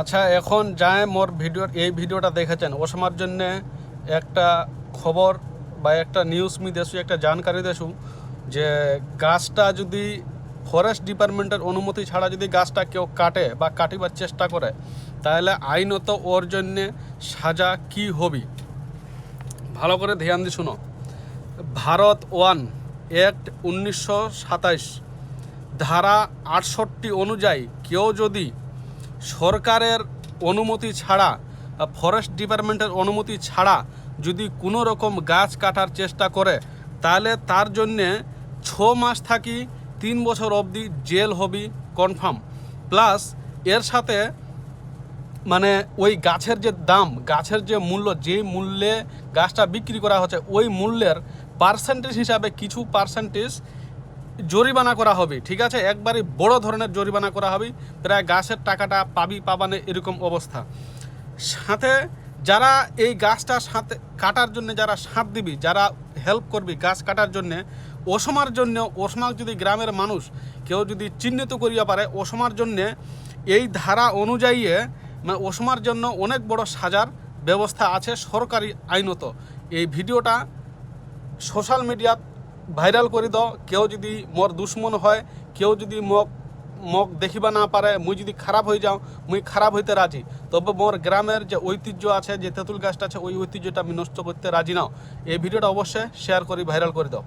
আচ্ছা এখন যায় মোর ভিডিও এই ভিডিওটা দেখেছেন। ওসমার জন্য একটা খবর বা একটা নিউজ মি দেশু একটা জানকারি দেশু যে গাছটা যদি ফরেস্ট ডিপার্টমেন্টের অনুমতি ছাড়া যদি গাছটা কেউ কাটে বা কাটিবার চেষ্টা করে, তাহলে আইনত ওর জন্যে সাজা কি হবে? ভালো করে ধ্যান দিয়ে শুনো। ভারত ওয়ান অ্যাক্ট উনিশশো ধারা আটষট্টি অনুযায়ী কেউ যদি সরকারের অনুমতি ছাড়া ফরেস্ট ডিপার্টমেন্টের অনুমতি ছাড়া যদি কোনো রকম গাছ কাটার চেষ্টা করে, তাহলে তার জন্যে ছ মাস থাকি, তিন বছর অবধি জেল হবি কনফার্ম প্লাস এর সাথে মানে ওই গাছের যে দাম, গাছের যে মূল্য যে মূল্যে গাছটা বিক্রি করা হচ্ছে, ওই মূল্যের পার্সেন্টেজ হিসাবে কিছু পার্সেন্টেজ জরিমানা করা হবে, ঠিক আছে? একবারে বড় ধরনের জরিমানা করা হবে, প্রায় গাছের টাকাটা পাবি পাবানে এরকম অবস্থা। সাথে যারা এই গাছটা সাথে কাটার জন্য যারা সাথ দিবি, যারা হেল্প করবি গাছ কাটার জন্য ওসমার জন্য ওসমার যদি গ্রামের মানুষ কেউ যদি চিহ্নিত করিয়া পারে ওসমার জন্য এই ধারা অনুযায়ী মানে ওসমার জন্য অনেক বড় সাজার ব্যবস্থা আছে সরকারি আইনত। এই ভিডিওটা সোশ্যাল মিডিয়াত ভাইরাল করে দাও। কেউ যদি মোর দুশ্মন হয়, কেউ যদি মোক মোক দেখিবা না পারে মুই যদি খারাপ হয়ে যাও, মুই খারাপ হইতে রাজি তবে মোর গ্রামের যে ঐতিহ্য আছে, যে তেঁতুল গাছটা আছে, ওই ঐতিহ্যটা আমি নষ্ট করতে রাজি নাও। এই ভিডিওটা অবশ্যই শেয়ার করি ভাইরাল করে দাও।